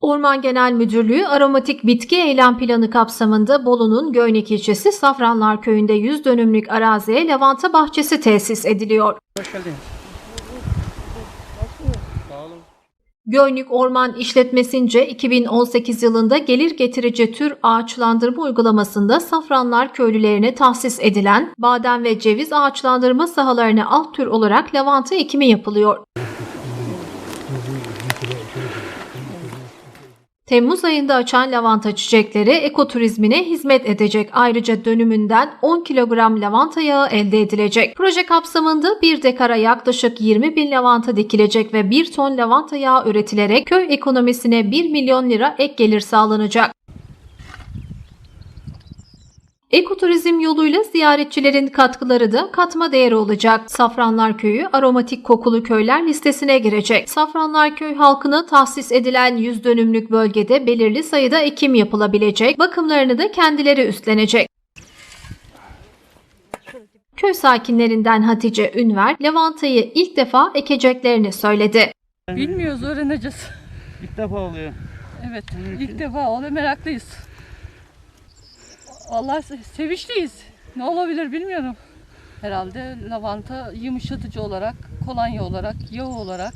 Orman Genel Müdürlüğü aromatik bitki eylem planı kapsamında Bolu'nun Göynek ilçesi Safranlar köyünde 100 dönümlük araziye lavanta bahçesi tesis ediliyor. Göynük Orman İşletmesince 2018 yılında gelir getirici tür ağaçlandırma uygulamasında Safranlar köylülerine tahsis edilen badem ve ceviz ağaçlandırma sahalarına alt tür olarak lavanta ekimi yapılıyor. Temmuz ayında açan lavanta çiçekleri ekoturizmine hizmet edecek. Ayrıca dönümünden 10 kilogram lavanta yağı elde edilecek. Proje kapsamında bir dekara yaklaşık 20 bin lavanta dikilecek ve 1 ton lavanta yağı üretilerek köy ekonomisine 1 milyon lira ek gelir sağlanacak. Ekoturizm yoluyla ziyaretçilerin katkıları da katma değeri olacak. Safranlar Köyü aromatik kokulu köyler listesine girecek. Safranlar Köy halkına tahsis edilen 100 dönümlük bölgede belirli sayıda ekim yapılabilecek. Bakımlarını da kendileri üstlenecek. Köy sakinlerinden Hatice Ünver, lavantayı ilk defa ekeceklerini söyledi. Bilmiyoruz, öğreneceğiz. İlk defa oluyor. Evet, ilk defa oluyor, meraklıyız. Vallahi se- sevinçliyiz. Ne olabilir bilmiyorum. Herhalde lavanta yumuşatıcı olarak, kolonya olarak, yağ olarak,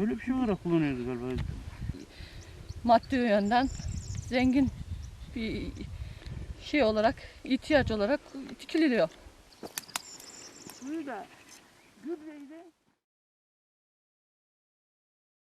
Öyle bir şey olarak kullanıyordu galiba. maddi yönden zengin bir şey olarak, ihtiyaç olarak tüketiliyor. Suyu da gübreyi de